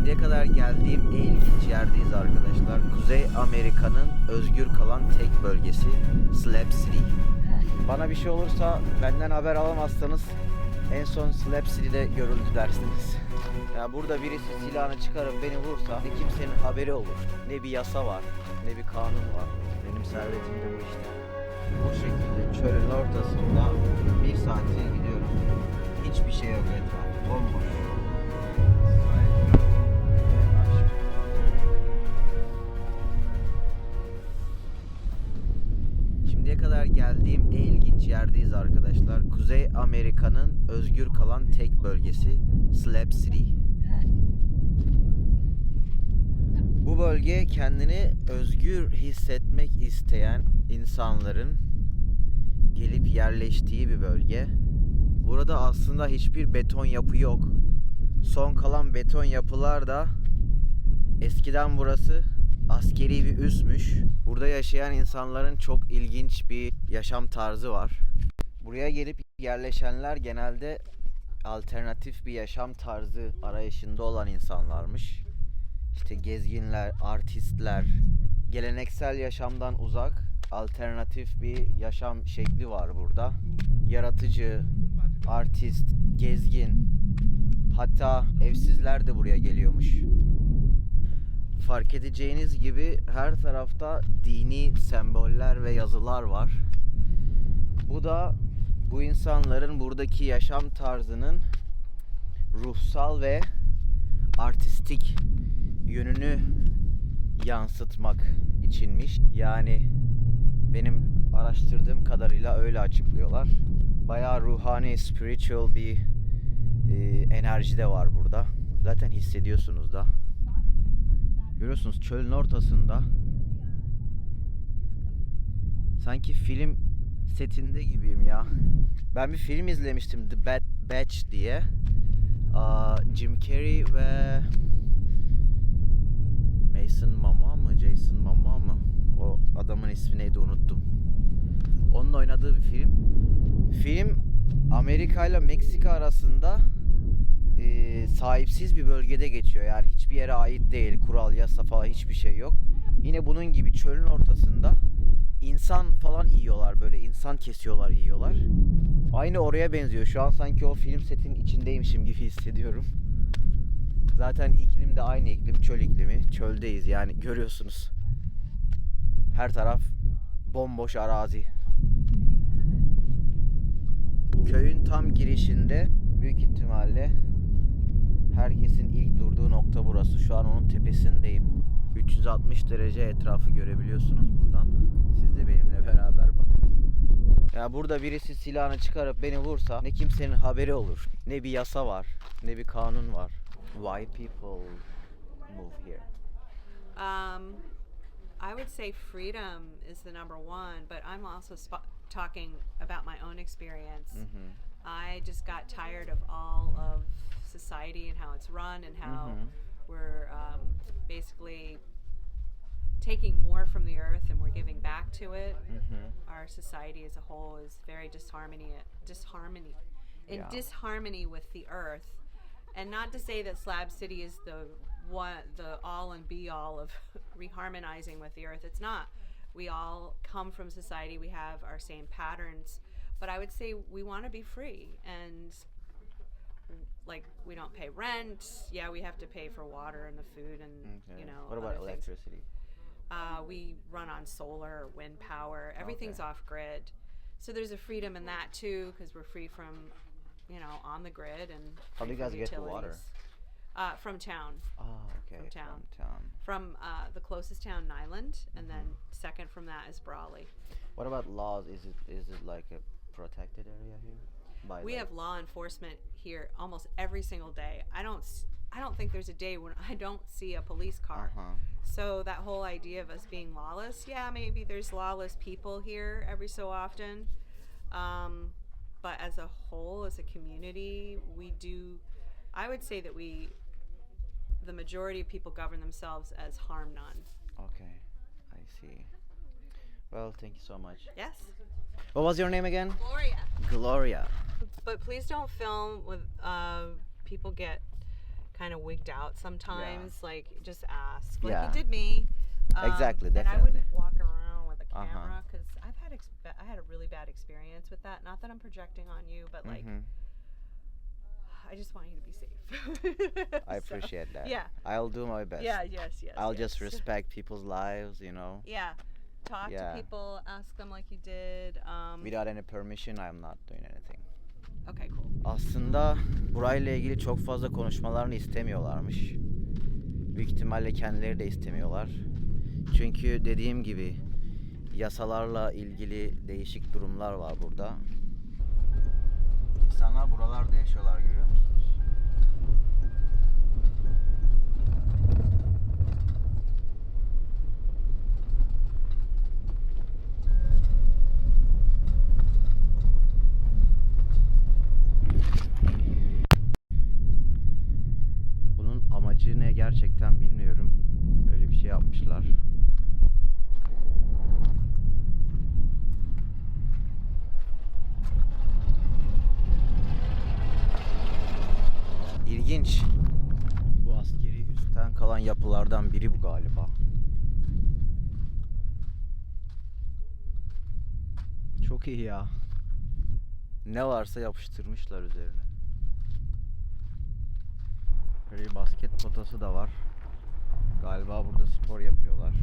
Şimdiye kadar geldiğim en ilginç yerdeyiz arkadaşlar. Kuzey Amerika'nın özgür kalan tek bölgesi Slab City. Bana bir şey olursa benden haber alamazsanız en son Slab City'de görüldü dersiniz. Ya burada birisi silahını çıkarıp beni vursa ne kimsenin haberi olur. Ne bir yasa var, ne bir kanun var. Benim servetim de bu işte. Bu şekilde çölün ortasında bir saattir gidiyorum. Hiçbir şey yok etrafta. Bomboş. Kadar geldiğim en ilginç yerdeyiz arkadaşlar. Kuzey Amerika'nın özgür kalan tek bölgesi Slab City. Bu bölge kendini özgür hissetmek isteyen insanların gelip yerleştiği bir bölge. Burada aslında hiçbir beton yapı yok. Son kalan beton yapılar da eskiden burası askeri bir üsmüş. Burada yaşayan insanların çok ilginç bir yaşam tarzı var. Buraya gelip yerleşenler genelde alternatif bir yaşam tarzı arayışında olan insanlarmış. İşte gezginler, artistler, geleneksel yaşamdan uzak alternatif bir yaşam şekli var burada. Yaratıcı, artist, gezgin, hatta evsizler de buraya geliyormuş. Fark edeceğiniz gibi her tarafta dini semboller ve yazılar var. Bu da bu insanların buradaki yaşam tarzının ruhsal ve artistik yönünü yansıtmak içinmiş. Yani benim araştırdığım kadarıyla öyle açıklıyorlar. Bayağı ruhani, spiritual bir e, enerji de var burada. Zaten hissediyorsunuz da. Görüyorsunuz çölün ortasında sanki film setinde gibiyim ya. Ben bir film izlemiştim The Bad Batch diye. Aa, Jim Carrey ve Mason Momoa mı? Jason Momoa mı? O adamın ismi neydi unuttum. Onun oynadığı bir film. Film Amerika ile Meksika arasında e, sahipsiz bir bölgede geçiyor. Yani hiçbir yere ait değil. Kural, yasa falan hiçbir şey yok. Yine bunun gibi çölün ortasında insan falan yiyorlar böyle. insan kesiyorlar, yiyorlar. Aynı oraya benziyor. Şu an sanki o film setin içindeymişim gibi hissediyorum. Zaten iklim de aynı iklim. Çöl iklimi. Çöldeyiz yani görüyorsunuz. Her taraf bomboş arazi. Köyün tam girişinde büyük ihtimalle herkesin ilk durduğu nokta burası. Şu an onun tepesindeyim. 360 derece etrafı görebiliyorsunuz buradan. Siz de benimle beraber bakın. Ya burada birisi silahını çıkarıp beni vursa ne kimsenin haberi olur. Ne bir yasa var, ne bir kanun var. Why people move here? Um, I would say freedom is the number one, but I'm also talking about my own experience. Mhm. I just got tired of all of society and how it's run and how Mhm. we're um, basically taking more from the earth and we're giving back to it. Mhm. Our society as a whole is very disharmony, disharmony, in Yeah. disharmony with the earth. And not to say that Slab City is the one, the all and be all of reharmonizing with the earth. It's not. We all come from society. We have our same patterns, but I would say we want to be free and like we don't pay rent. Yeah, we have to pay for water and the food and Okay. you know. what about electricity? Uh, we run on solar wind power. Everything's Okay. off grid. So there's a freedom in that too because we're free from, you know, on the grid and. How do you guys from get to water? utilities. Uh, from town. Oh, okay. From town. From town. From uh, the closest town, Nyland, and then Mm-hmm. second from that is Brawley. What about laws? Is it is it like a protected area here? By We like- have law enforcement here almost every single day. I don't. s- I don't think there's a day when I don't see a police car. Uh-huh. So that whole idea of us being lawless, yeah, maybe there's lawless people here every so often. Um, but as a whole, as a community, we do. I would say that we, the majority of people govern themselves as harm none. Okay, I see. Well, thank you so much. Yes. What was your name again? Gloria. Gloria. But please don't film with uh, people get kind of wigged out sometimes, like just ask, like Yeah. you did me. Um, Exactly, And I wouldn't walk around with a Uh-huh. camera because I've had ex- I had a really bad experience with that. Not that I'm projecting on you, but like Mhm. I just want you to be safe. I So, appreciate that. Yeah. I'll do my best. Yeah. Yes. Yes. I'll just respect people's lives, you know. Yeah. Talk Yeah. to people, ask them like you did. Um, Without any permission, I'm not doing anything. Okay, cool. Aslında burayla ilgili çok fazla konuşmalarını istemiyorlarmış. Büyük ihtimalle kendileri de istemiyorlar. Çünkü dediğim gibi yasalarla ilgili değişik durumlar var burada. İnsanlar buralarda yaşıyorlar görüyor musunuz? Bunun amacı ne gerçekten bilmiyorum. Öyle bir şey yapmışlar. İlginç. Bu askeri üstten kalan yapılardan biri bu galiba. Çok iyi ya. Ne varsa yapıştırmışlar üzerine. Böyle bir basket potası da var. Galiba burada spor yapıyorlar.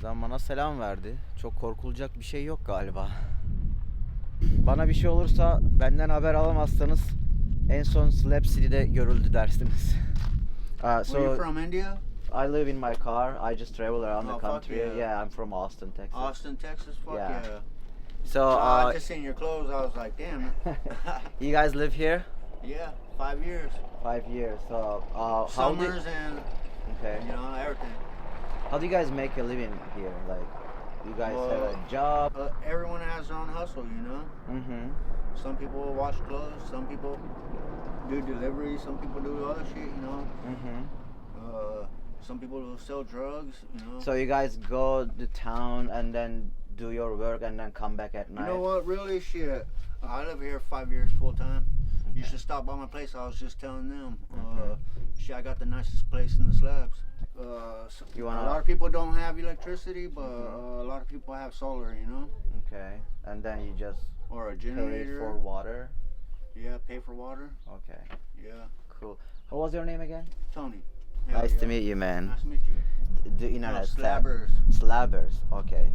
Adam bana selam verdi. Çok korkulacak bir şey yok galiba. Bana bir şey olursa benden haber alamazsanız en son Slab City'de görüldü dersiniz. Uh, Where you so from? India? I live in my car. I just travel around Oh, the country. yeah. Yeah, I'm from Austin, Texas. Austin, Texas. Fuck Yeah. yeah. So, uh, I just seen your clothes. I was like, damn. you guys live here? yeah, five years. Five years. So, uh, Summers and okay. you know everything. How do you guys make a living here? Like, you guys have a job? Uh, everyone has their own hustle, you know. Mm-hmm. Some people wash clothes. Some people do delivery. Some people do other shit, you know. Mm-hmm. Uh, some people will sell drugs, you know. So you guys go to town and then do your work and then come back at night. you know what? Really, shit. I live here five years full time. You should stop by my place. I was just telling them. Okay. Uh, shit, I got the nicest place in the slabs. Uh, so- You a wanna- lot of people don't have electricity, but uh, a lot of people have solar, you know, Okay. And then you just or a pay generator. for water. Yeah, pay for water. Okay. Yeah, Cool. What was your name again? Tony. Nice Hell to meet you, man. Nice to meet you. The No, internet slab- slabbers. Slabbers. Okay.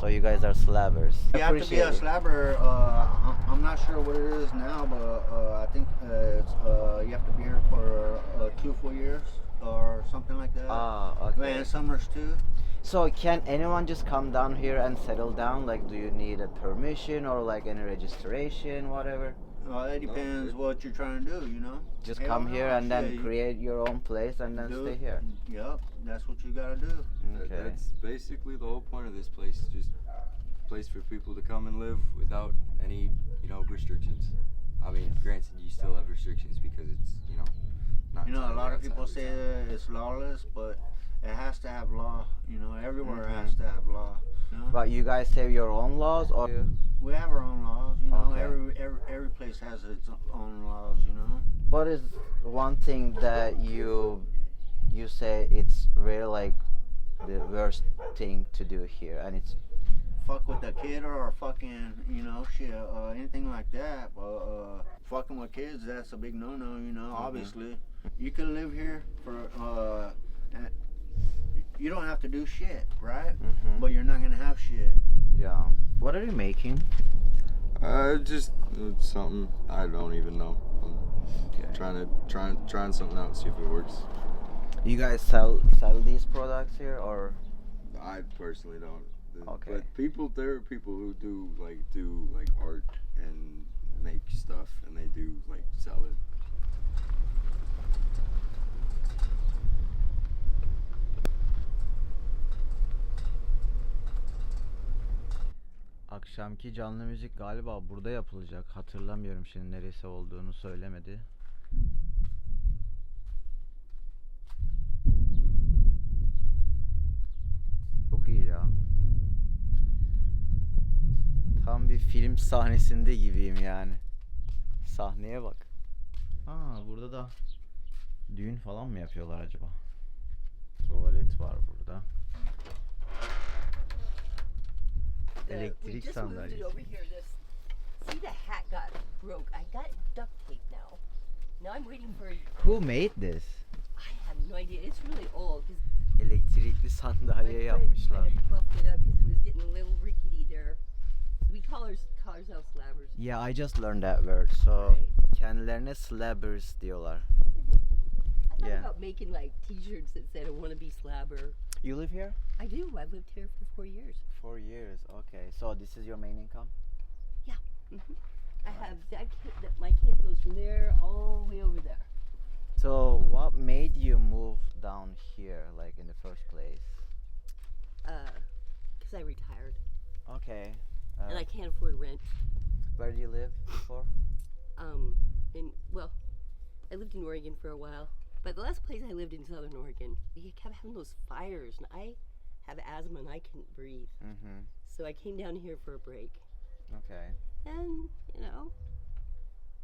So you guys are slabbers. You have to be a slabber. Uh, I'm not sure what it is now, but uh, I think uh, it's, uh, you have to be here for uh, two full years or something like that. Ah, okay. And summers too. So can anyone just come down here and settle down? Like, do you need a permission or like any registration, whatever? Uh, it depends what you're trying to do, you know. Just Hell come no, here and then shit, you create your own place and then do stay it. here. Yep, that's what you gotta do. That- Okay. That's basically the whole point of this place. Just a place for people to come and live without any, you know, restrictions. I mean, granted, you still have restrictions because it's, you know, not. You know, a totally lot of outside people the say town. that it's lawless, but it has to have law. You know, everywhere Mhm. has to have law. You know? But you guys have your own laws or we have our own laws. You know, Okay. every, every every place has its own laws. You know. what is one thing that you you say it's really like the worst thing to do here and it's fuck with a kid or fucking, you know, shit, uh, anything like that. But uh, fucking with kids, that's a big no-no. You know, Mhm. obviously, you can live here for. Uh, and you don't have to do shit, right? Mhm. But you're not gonna have shit. Yeah what are you making Uh, just uh, something I don't even know. I'm okay trying to trying trying something out, see if it works. you guys sell sell these products here or I personally don't. Okay. But people, there are people who do like do like art and make stuff, and they do like sell it. Akşamki canlı müzik galiba burada yapılacak. Hatırlamıyorum şimdi neresi olduğunu söylemedi. Çok iyi ya. Tam bir film sahnesinde gibiyim yani. Sahneye bak. Aa burada da düğün falan mı yapıyorlar acaba? Tuvalet var burada. The- we Elektrik just moved it sandalyesi. over here. This, see, the hat got broke. I got duct tape now. Now I'm waiting for. Who made this? I have no idea. It's really old because Elektrikli my sandalye friend yapmışlar. kind of buffed it up it was getting a little rickety there. We call, our, call ourselves slabbers. Yeah, I just learned that word. So Right. kendilerine slabbers diyorlar. I thought Yeah. about making like T-shirts that said "I want to be slabber." You live here? I do. I've lived here for four years. Four years. Okay. So this is your main income? Yeah. Mhm. I have that. Camp, that my camp goes from there all the way over there. So what made you move down here, like in the first place? Because Uh, I retired Okay. Uh, and I can't afford rent. where did you live before? um in well i lived in oregon for a while but the last place i lived in southern oregon we kept having those fires and i have asthma and i couldn't breathe Mm-hmm. so i came down here for a break Okay. and you know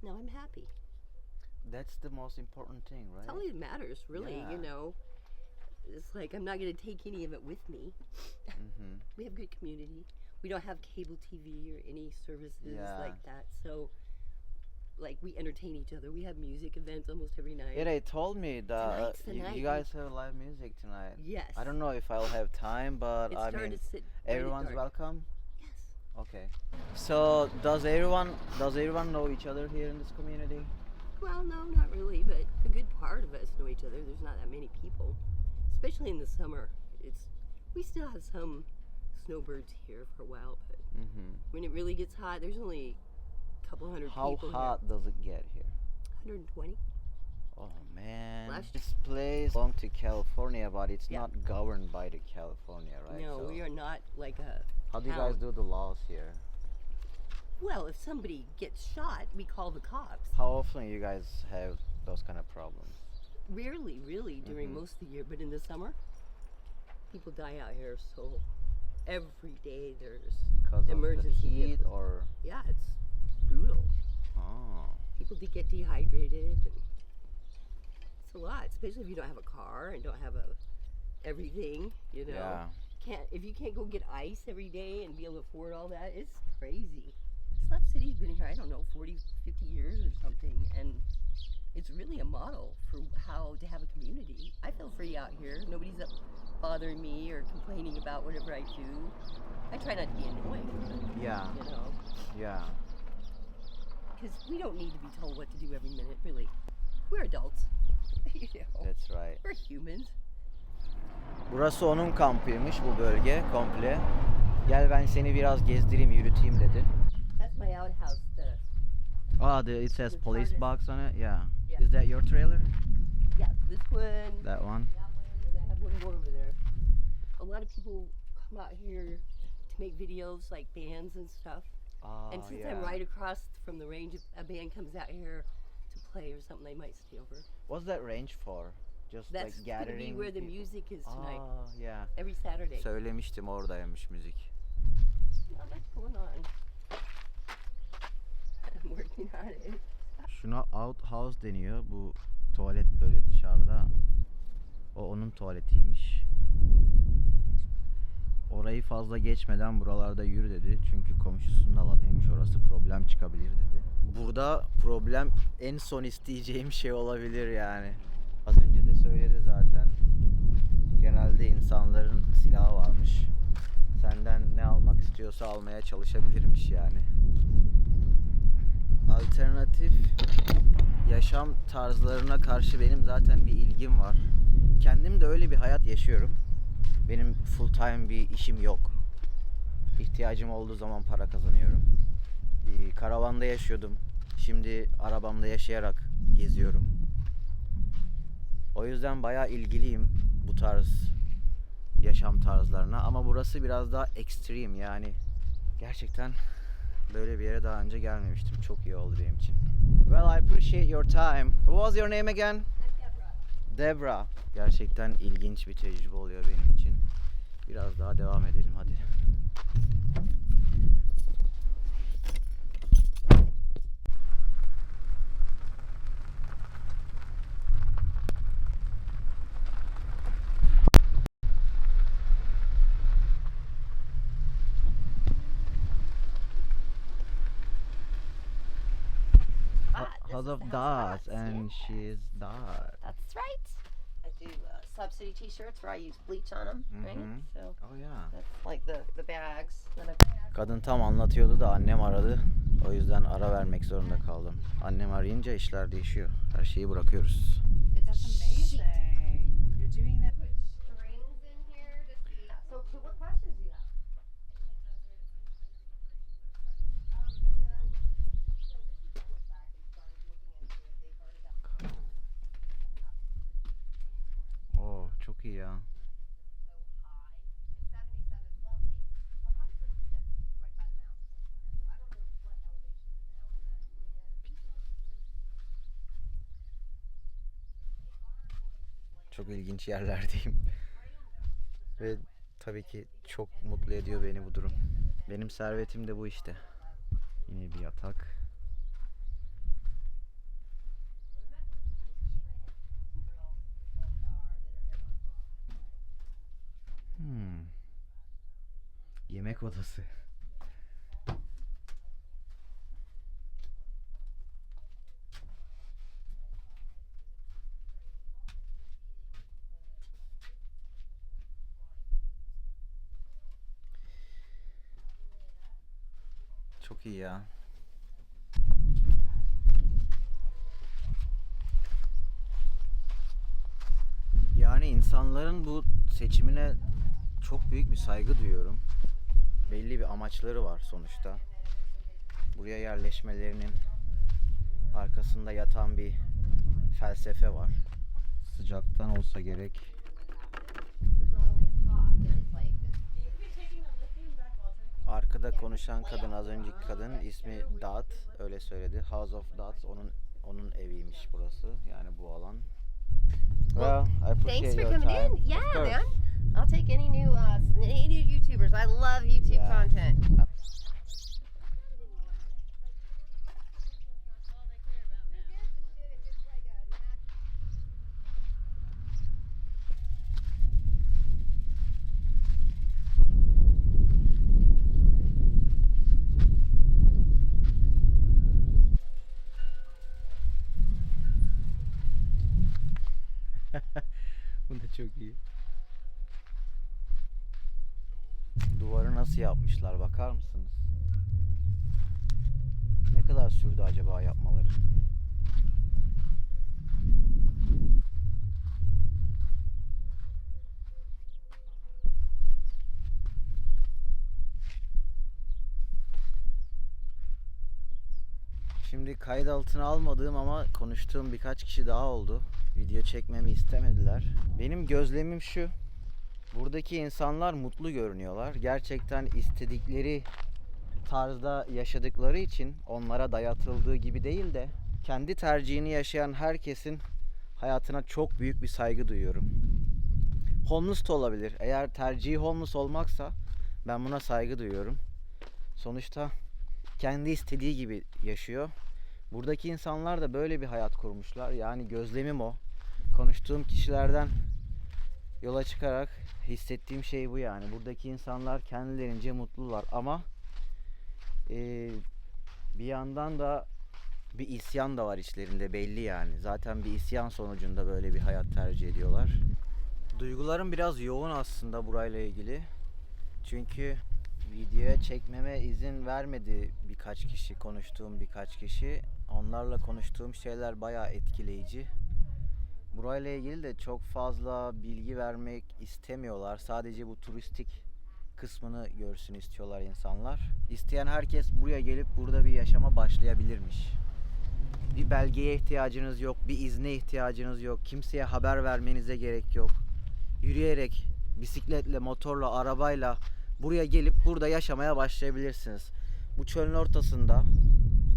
now i'm happy That's the most important thing, right? that's all that matters really Yeah. you know it's like i'm not going to take any of it with me Mm-hmm. we have good community we don't have cable tv or any services Yeah. like that so like we entertain each other we have music events almost every night Yeah, they told me that uh, the you, you guys have live music tonight. yes I don't know if I'll have time, but it I mean, to sit everyone's welcome. Yes. Okay. So does everyone does everyone know each other here in this community? Well, no, not really, but a good part of us know each other. There's not that many people, especially in the summer. It's we still have some snowbirds here for a while, but Mm-hmm. when it really gets hot, there's only a couple hundred How people hot does it get here? here. 120. Oh man, Last- this place belongs to California, but it's Yeah. not governed by the California, right? No, So we are not like a. How do you guys do the laws here? Well, if somebody gets shot, we call the cops. How often you guys have those kind of problems? Rarely, really, during Mhm. most of the year, but in the summer, people die out here. So every day there's Because of the Emergency heat or yeah, it's brutal. oh, people de- get dehydrated and it's a lot especially if you don't have a car and don't have a everything you know? Yeah. can't if you can't go get ice every day and be able to afford all that it's crazy. Slap city's been here i don't know 40 50 years or something and it's really a model for how to have a community. I feel free out here. Nobody's up bothering me or complaining about whatever i do. I try not to be annoying Yeah, you know? Yeah. Because we don't need to be told what to do every minute, really. We're adults. you know, That's right. we're humans. Burası onun kampıymış bu bölge komple. Gel ben seni biraz gezdireyim, yürüteyim dedi. That's my outhouse. The, Ah, the, it says police box on it. Yeah. Is that your trailer? yeah, this one, that That one. one, and I have one more over there. A lot of people come out here to make videos, like bands and stuff. Ah, and since yeah. I'm right across from the range, if a band comes out here to play or something, they might stay over. What's that range for? Just That's like gathering be where the music is tonight. Ah, yeah. Every Saturday. Söylemiştim oradaymış müzik. Not much going on. I'm working on it. Şuna outhouse deniyor. Bu tuvalet böyle dışarıda. O onun tuvaletiymiş. Orayı fazla geçmeden buralarda yürü dedi. Çünkü komşusunun alanıymış orası. Problem çıkabilir dedi. Burada problem en son isteyeceğim şey olabilir yani. Az önce de söyledi zaten. Genelde insanların silahı varmış. Senden ne almak istiyorsa almaya çalışabilirmiş yani. Alternatif yaşam tarzlarına karşı benim zaten bir ilgim var. Kendim de öyle bir hayat yaşıyorum. Benim full time bir işim yok. İhtiyacım olduğu zaman para kazanıyorum. Bir karavanda yaşıyordum. Şimdi arabamda yaşayarak geziyorum. O yüzden bayağı ilgiliyim bu tarz yaşam tarzlarına ama burası biraz daha ekstrem yani gerçekten böyle bir yere daha önce gelmemiştim. Çok iyi oldu benim için. Well, I appreciate your time. What was your name again? Debra. Gerçekten ilginç bir tecrübe oluyor benim için. Biraz daha devam edelim hadi. House of Dots, and she's Dot. That's right. I do uh, Slab City T-shirts where I use bleach on them, right? Mhm. So Oh yeah. that's like the the bags that. Kadın tam anlatıyordu da annem aradı. O yüzden ara vermek zorunda kaldım. Annem arayınca işler değişiyor. Her şeyi bırakıyoruz. That's amazing. You're doing that. Strings in here to see. So, so what questions do you have? Oo çok iyi ya. Çok ilginç yerlerdeyim. Ve tabii ki çok mutlu ediyor beni bu durum. Benim servetim de bu işte. Yine bir yatak. Hmm. Odası. Çok iyi ya. Yani insanların bu seçimine çok büyük bir saygı duyuyorum. Belli bir amaçları var sonuçta. Buraya yerleşmelerinin arkasında yatan bir felsefe var. Sıcaktan olsa gerek. Arkada konuşan kadın az önceki kadın ismi Dot öyle söyledi. House of Dots onun onun eviymiş burası. Yani bu alan. Well, I appreciate Thanks for your coming time. in. Yeah, man. I'll take any new uh, any new YouTubers. I love YouTube Yeah. content. Nasıl yapmışlar bakar mısınız? Ne kadar sürdü acaba yapmaları? Şimdi kayıt altına almadığım ama konuştuğum birkaç kişi daha oldu. Video çekmemi istemediler. Benim gözlemim şu. Buradaki insanlar mutlu görünüyorlar. Gerçekten istedikleri tarzda yaşadıkları için onlara dayatıldığı gibi değil de kendi tercihini yaşayan herkesin hayatına çok büyük bir saygı duyuyorum. Homeless da olabilir. Eğer tercihi homeless olmaksa ben buna saygı duyuyorum. Sonuçta kendi istediği gibi yaşıyor. Buradaki insanlar da böyle bir hayat kurmuşlar. Yani gözlemim o. Konuştuğum kişilerden yola çıkarak hissettiğim şey bu yani. Buradaki insanlar kendilerince mutlular ama eee, bir yandan da bir isyan da var içlerinde belli yani. Zaten bir isyan sonucunda böyle bir hayat tercih ediyorlar. Duygularım biraz yoğun aslında burayla ilgili. Çünkü videoya çekmeme izin vermedi birkaç kişi, konuştuğum birkaç kişi. Onlarla konuştuğum şeyler bayağı etkileyici. Burayla ilgili de çok fazla bilgi vermek istemiyorlar. Sadece bu turistik kısmını görsün istiyorlar insanlar. İsteyen herkes buraya gelip burada bir yaşama başlayabilirmiş. Bir belgeye ihtiyacınız yok, bir izne ihtiyacınız yok. Kimseye haber vermenize gerek yok. Yürüyerek, bisikletle, motorla, arabayla buraya gelip burada yaşamaya başlayabilirsiniz. Bu çölün ortasında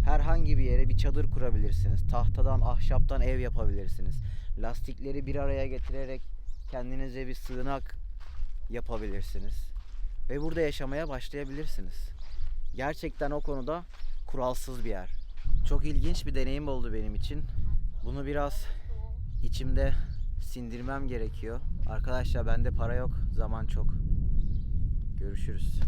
herhangi bir yere bir çadır kurabilirsiniz. Tahtadan, ahşaptan ev yapabilirsiniz. Lastikleri bir araya getirerek kendinize bir sığınak yapabilirsiniz. Ve burada yaşamaya başlayabilirsiniz. Gerçekten o konuda kuralsız bir yer. Çok ilginç bir deneyim oldu benim için. Bunu biraz içimde sindirmem gerekiyor. Arkadaşlar bende para yok, zaman çok. Görüşürüz.